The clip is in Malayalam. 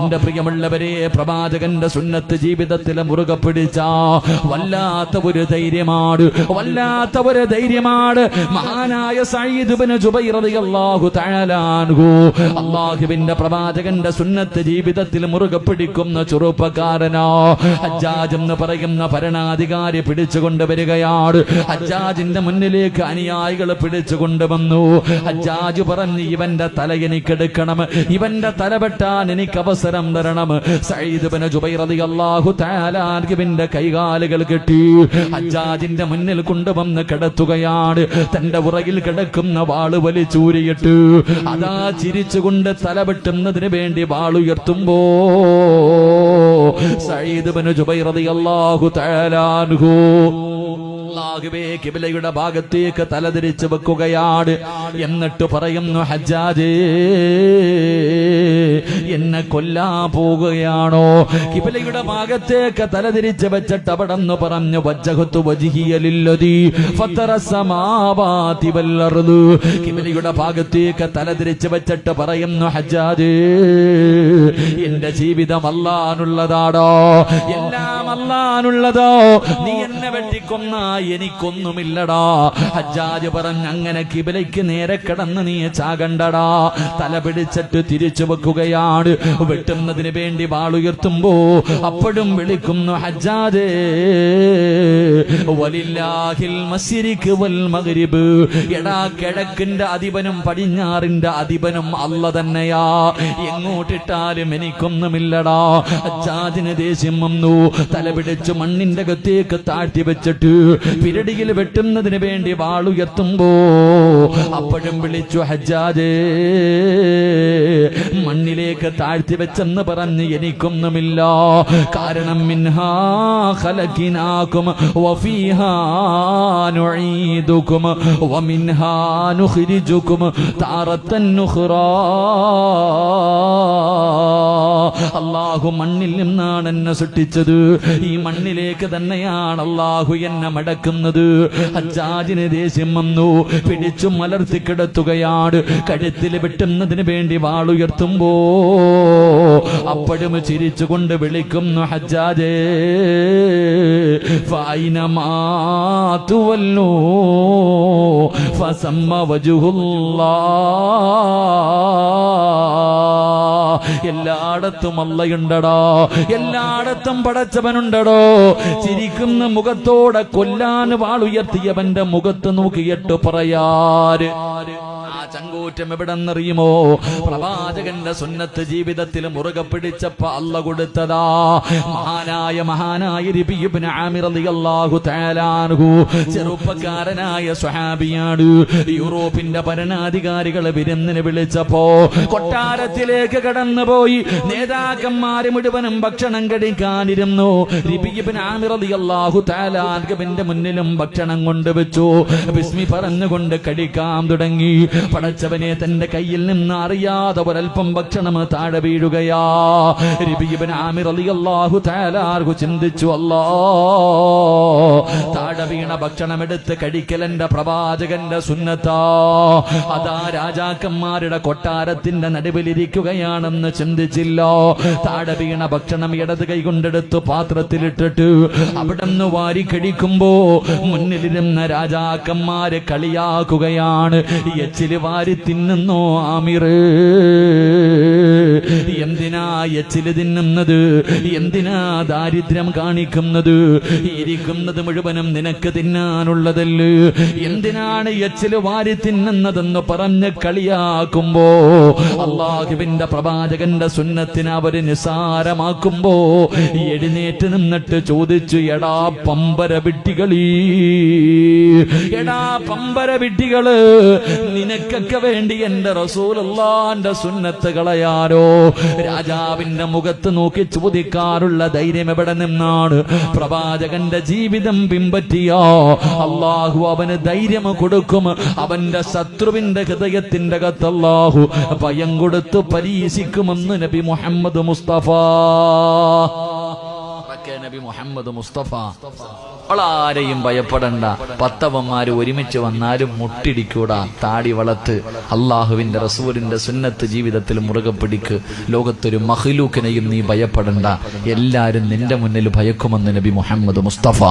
എന്റെ പ്രിയമുള്ളവരെ പ്രവാചകന്റെ സുന്നത്ത് ജീവിതത്തിലെ മുറുകെ പിടിച്ച വല്ലാത്ത ഒരു ധൈര്യമാണ് വല്ലാത്ത ഒരു ധൈര്യമാണ്. മഹാനായ റളിയല്ലാഹു തആല അൻഹു അല്ലാഹുവിന്റെ പ്രവാചകന്റെ സുന്നത്ത് ജീവിതത്തിൽ മുറുകെ പിടിക്കുന്ന ചെറുപ്പക്കാരനോ. ഹജ്ജാജ് എന്ന് പറയുന്ന ഭരണാധികാരി പിടിച്ചുകൊണ്ട് വരികയാണ്. ഹജ്ജാജിന്റെ മുന്നിലേക്ക് അനുയായികൾ പിടിച്ചു കൊണ്ടുവന്നു ഹജ്ജാജ് പറഞ്ഞു ഇവന്റെ തല എനിക്കെടുക്കണം. ഇവന്റെ തല വെട്ടാൻ എനിക്ക് അവസരം തരണം. സയ്യിദ് ഇബ്നു ജുബൈർ റളിയല്ലാഹു തആല അൻഹുവിന്റെ കൈകാലുകൾ കെട്ടി ഹജ്ജാജിന്റെ മുന്നിൽ കൊണ്ടുവന്ന് കിടത്തുകയാണ്. തന്റെ ഉറയിൽ കിടക്കുന്ന വാൾ വലിച്ചൂരിയിട്ട് അതാ ചിരിച്ചുകൊണ്ട് തല വെട്ടുന്നതിന് വേണ്ടി വാളുയർത്തുമ്പോ സയ്യിദ് ഇബ്നു ജുബൈർ റളിയല്ലാഹു തആല അൻഹു അല്ലാഹുവേ കിബിലയുടെ ഭാഗത്തേക്ക് തലതിരിച്ച് വെക്കുകയാണ്. എന്നിട്ട് പറയുന്നു ഹജ്ജാജേ എന്നെ കൊല്ലാ പോകുകയാണോ കിബിലയുടെ ഭാഗത്തേക്ക് തലതിരിച്ച് വെച്ചിട്ട് അവിടെ നിന്ന് പറഞ്ഞു വജ്ജഹത്തു വജിഹിയലില്ലതി ഫത്തറസമാവാതി വല്ലറുതു കിബിലയുടെ ഭാഗത്തേക്ക് തലതിരിച്ച് വെച്ചിട്ട് പറയുന്നു ഹജ്ജാജേ എന്റെ ജീവിതം അല്ലാനുള്ളതാടോ എല്ലാം അല്ലാനുള്ളതോ നീ എന്നെ വെട്ടിക്കൊന്ന എനിക്കൊന്നുമില്ലടാ. ഹജ്ജാജ് പറഞ്ഞ് അങ്ങനെ കിബിലയ്ക്ക് നേരെ കിടന്ന് നീ ചാകണ്ടടാ. തല പിടിച്ചിട്ട് തിരിച്ചു വെക്കുകയാണ്. വെട്ടുന്നതിന് വേണ്ടി വാളുയർത്തുമ്പോ അപ്പോഴും വിളിക്കുന്നു ഹജ്ജാജേ വൽ എടാ അധിപനും പടിഞ്ഞാറിന്റെ അധിപനും അല്ല തന്നെയാ. എങ്ങോട്ടിട്ടാലും എനിക്കൊന്നുമില്ലടാ. ഹജ്ജാജിന് ദേഷ്യം വന്നു. തല പിടിച്ചു മണ്ണിന്റെ അകത്തേക്ക് താഴ്ത്തി വെച്ചിട്ട് പിരടിയിൽ വെട്ടുന്നതിന് വേണ്ടി വാളുയർത്തുമ്പോ അപ്പോഴും വിളിച്ചു ഹജ്ജാജേ മണ്ണിലേക്ക് താഴ്ത്തി വെച്ചെന്ന് പറഞ്ഞ് എനിക്കൊന്നുമില്ല. കാരണം മിൻഹാ ഖലഖിനാകും താറത്തൻ നുഖ്റാ അള്ളാഹു മണ്ണിൽ നിന്നാണ് എന്നെ സൃഷ്ടിച്ചത്. ഈ മണ്ണിലേക്ക് തന്നെയാണ് അള്ളാഹു എന്നെ മടക്കുന്നത്. ഹജ്ജാജിന് ദേഷ്യം വന്നു. പിടിച്ചു മലർത്തി കിടത്തുകയാണ്. കഴുത്തിൽ വെട്ടുന്നതിന് വേണ്ടി വാളുയർത്തുമ്പോ അപ്പോഴും ചിരിച്ചുകൊണ്ട് വിളിക്കുന്നു ഹജ്ജാജേ ഫൈനമാ തുവല്ലോ ഫസമ്മ വജുഹുല്ലാ. എല്ലായിടത്തും അല്ലയുണ്ടടോ എല്ലായിടത്തും പടച്ചവനുണ്ടടോ. ചിരിക്കുന്ന മുഖത്തോടെ കൊല്ലാൻ വാളുയർത്തിയവന്റെ മുഖത്ത് നോക്കിയിട്ട് പറയാര് ആ ചങ്കൂറ്റം എവിടെന്നറിയുമോ? പ്രവാചകന്റെ സുന്നത്ത് ജീവിതത്തിൽ മുറുകെ പിടിച്ചപ്പോ അല്ല കൊടുത്തതാ. മഹാനായ മഹാനായ ആമിർ ചെറുപ്പക്കാരനായ സ്വഹാബിയാണ്. യൂറോപ്പിന്റെ ഭരണാധികാരികളെ വിരുന്നിന് വിളിച്ചപ്പോ കൊട്ടാരത്തിലേക്ക് കടന്നുപോയി. നേതാക്കന്മാര് മുഴുവനും ഭക്ഷണം കഴിക്കാനിരുന്നു. അൻഹുവിന്റെ മുന്നിലും ഭക്ഷണം കൊണ്ടുവച്ചു. ബിസ്മി പറഞ്ഞുകൊണ്ട് കഴിക്കാൻ തുടങ്ങി. പടച്ചവനെ തന്റെ കയ്യിൽ നിന്ന് അറിയാതെ ഒരൽപ്പം ഭക്ഷണം താഴെ വീഴുകയാ. റിബിയിബ്നു ആമിർ റളിയല്ലാഹു തആല അൻഹു ചിന്തിച്ചു അല്ലാ താഴെ വീണ ഭക്ഷണം എടുത്ത് കഴിക്കലെന്റെ പ്രവാചകന്റെ സുന്നത്താ. അതാ രാജാക്കന്മാരുടെ കൊട്ടാരത്തിന്റെ നടുവിലിരിക്കുകയാണെന്ന് ചിന്തിച്ചില്ല. താഴെ വീണ ഭക്ഷണം ഇടത് കൈ കൊണ്ടെടുത്ത് പാത്രത്തിലിട്ടിട്ട് അവിടെ നിന്ന് വാരി കഴിക്കുമ്പോ മുന്നിലിരുന്ന രാജാക്കന്മാരെ കളിയാക്കുകയാണ്. എച്ചിൽ വാരി തിന്നുന്നോ ആമിറ് എന്തിനാ എച്ചിൽ തിന്നുന്നത്? എന്തിനാ ദാരിദ്ര്യം കാണിക്കുന്നത്? ഇരിക്കുന്നത് മുഴുവനും നിനക്ക് തിന്നാനുള്ളതല്ലേ? എന്തിനാണ് എച്ചിൽ വാരി തിന്നുന്നതെന്ന് പറഞ്ഞ് കളിയാക്കുമ്പോ? അള്ളാഹുവിന്റെ പ്രവാചകന്റെ സുന്നത്തിന് അവർ നിസാരമാക്കുമ്പോ എഴുന്നേറ്റ് നിന്നിട്ട് ചോദിച്ചു എടാ പമ്പര വിട്ടികളീ എടാ പമ്പര വിട്ടികൾ നിനക്കൊക്കെ വേണ്ടി എന്റെ റസൂലുള്ളാന്റെ സുന്നത്ത് കളയാരോ രാജാവിന്റെ മുഖത്ത് നോക്കി ചോദിക്കാറുള്ള ധൈര്യം എവിടെ നിന്നാണ്? പ്രവാചകന്റെ ജീവിതം പിമ്പറ്റിയോ അള്ളാഹു അവന് ധൈര്യം കൊടുക്കും. അവന്റെ ശത്രുവിന്റെ ഹൃദയത്തിന്റെ അകത്ത് അള്ളാഹു ഭയം കൊടുത്ത് പരീക്ഷിക്കുമെന്ന് നബി മുഹമ്മദ് മുസ്തഫ ും. നബി മുഹമ്മദ് മുസ്തഫ. ഭയപ്പെടണ്ട. പത്തവന്മാര് ഒരുമിച്ച് വന്നാലും മുട്ടിടിക്കൂടാ. താടി വളർത്ത് അള്ളാഹുവിന്റെ റസൂലിന്റെ സുന്നത്ത് ജീവിതത്തിൽ മുറുകെ പിടിക്ക്. ലോകത്തൊരു മഹ്ലൂക്കിനെയും നീ ഭയപ്പെടണ്ട. എല്ലാരും നിന്റെ മുന്നിൽ ഭയക്കുമെന്ന് നബി മുഹമ്മദ് മുസ്തഫ.